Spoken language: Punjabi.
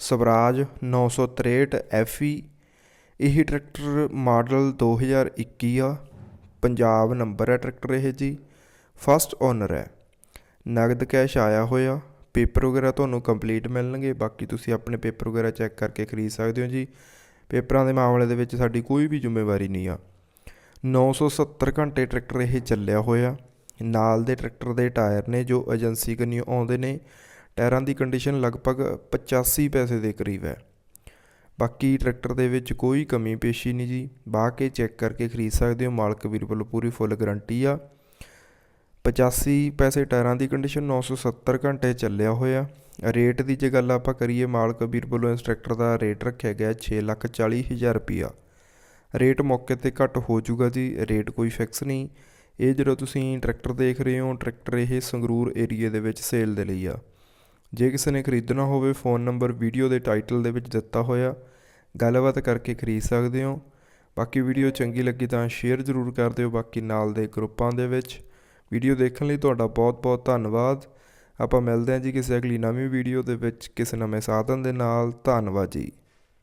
ਸਵਰਾਜ ਨੌ ਸੌ ਤ੍ਰੇਹਠ ਐਫ ਈ ਇਹ ਟਰੈਕਟਰ ਮਾਡਲ 2021 ਆ। ਪੰਜਾਬ ਨੰਬਰ ਹੈ ਟਰੈਕਟਰ ਇਹ ਜੀ। ਫਸਟ ਓਨਰ ਹੈ। ਨਗਦ ਕੈਸ਼ ਆਇਆ ਹੋਇਆ। ਪੇਪਰ ਵਗੈਰਾ ਤੁਹਾਨੂੰ ਕੰਪਲੀਟ ਮਿਲਣਗੇ। ਬਾਕੀ ਤੁਸੀਂ ਆਪਣੇ ਪੇਪਰ ਵਗੈਰਾ ਚੈੱਕ ਕਰਕੇ ਖਰੀਦ ਸਕਦੇ ਹੋ ਜੀ। ਪੇਪਰਾਂ ਦੇ ਮਾਮਲੇ ਦੇ ਵਿੱਚ ਸਾਡੀ ਕੋਈ ਵੀ ਜ਼ਿੰਮੇਵਾਰੀ ਨਹੀਂ ਆ। 970 ਘੰਟੇ ਟਰੈਕਟਰ ਇਹ ਚੱਲਿਆ ਹੋਇਆ। ਨਾਲ ਦੇ ਟਰੈਕਟਰ ਦੇ ਟਾਇਰ ਨੇ ਜੋ ਏਜੰਸੀ ਕੰਨੀ ਆਉਂਦੇ ਨੇ। ਟਾਇਰਾਂ ਦੀ ਕੰਡੀਸ਼ਨ ਲਗਭਗ 85 ਪੈਸੇ ਦੇ ਕਰੀਬ ਹੈ। ਬਾਕੀ ਟਰੈਕਟਰ ਦੇ ਵਿੱਚ ਕੋਈ ਕਮੀ ਪੇਸ਼ੀ ਨਹੀਂ ਜੀ। ਬਾਹ ਕੇ ਚੈੱਕ ਕਰਕੇ ਖਰੀਦ ਸਕਦੇ ਹੋ। ਮਾਲਕ ਵੀਰ ਵੱਲੋਂ ਪੂਰੀ ਫੁੱਲ ਗਾਰੰਟੀ ਆ। 85 ਪੈਸੇ ਟਾਇਰਾਂ ਦੀ ਕੰਡੀਸ਼ਨ 970 ਘੰਟੇ ਚੱਲਿਆ ਹੋਇਆ। ਰੇਟ ਦੀ ਜੇ ਗੱਲ ਆਪਾਂ ਕਰੀਏ, ਮਾਲਕ ਵੀਰ ਵੱਲੋਂ ਇਸ ਟਰੈਕਟਰ ਦਾ ਰੇਟ ਰੱਖਿਆ ਗਿਆ 640000 ਰੁਪਿਆ ਰੇਟ ਮੌਕੇ ਤੇ ਘੱਟ ਹੋ ਜਾਊਗਾ ਜੀ। ਰੇਟ ਕੋਈ ਫਿਕਸ ਨਹੀਂ। ਇਹ ਜਦੋਂ ਤੁਸੀਂ ਟਰੈਕਟਰ ਦੇਖ ਰਹੇ ਹੋ, ਟਰੈਕਟਰ ਇਹ ਸੰਗਰੂਰ ਏਰੀਏ ਦੇ ਵਿੱਚ ਸੇਲ ਦੇ ਲਈ ਆ। ਜੇ ਕਿਸੇ ਨੇ ਖਰੀਦਣਾ ਹੋਵੇ, ਫੋਨ ਨੰਬਰ ਵੀਡੀਓ ਦੇ ਟਾਈਟਲ ਦੇ ਵਿੱਚ ਦਿੱਤਾ ਹੋਇਆ। ਗੱਲਬਾਤ ਕਰਕੇ ਖਰੀਦ ਸਕਦੇ ਹੋ। ਬਾਕੀ ਵੀਡੀਓ ਚੰਗੀ ਲੱਗੀ ਤਾਂ ਸ਼ੇਅਰ ਜ਼ਰੂਰ ਕਰ ਦਿਓ। ਬਾਕੀ ਨਾਲ ਦੇ ਗਰੁੱਪਾਂ ਦੇ ਵਿੱਚ ਵੀਡੀਓ ਦੇਖਣ ਲਈ ਤੁਹਾਡਾ ਬਹੁਤ-ਬਹੁਤ ਧੰਨਵਾਦ। ਆਪਾਂ ਮਿਲਦੇ ਹਾਂ ਜੀ ਕਿਸੇ ਅਗਲੀ ਨਵੀਂ ਵੀਡੀਓ ਦੇ ਵਿੱਚ ਕਿਸੇ ਨਵੇਂ ਸਾਧਨ ਦੇ ਨਾਲ। ਧੰਨਵਾਦ ਜੀ।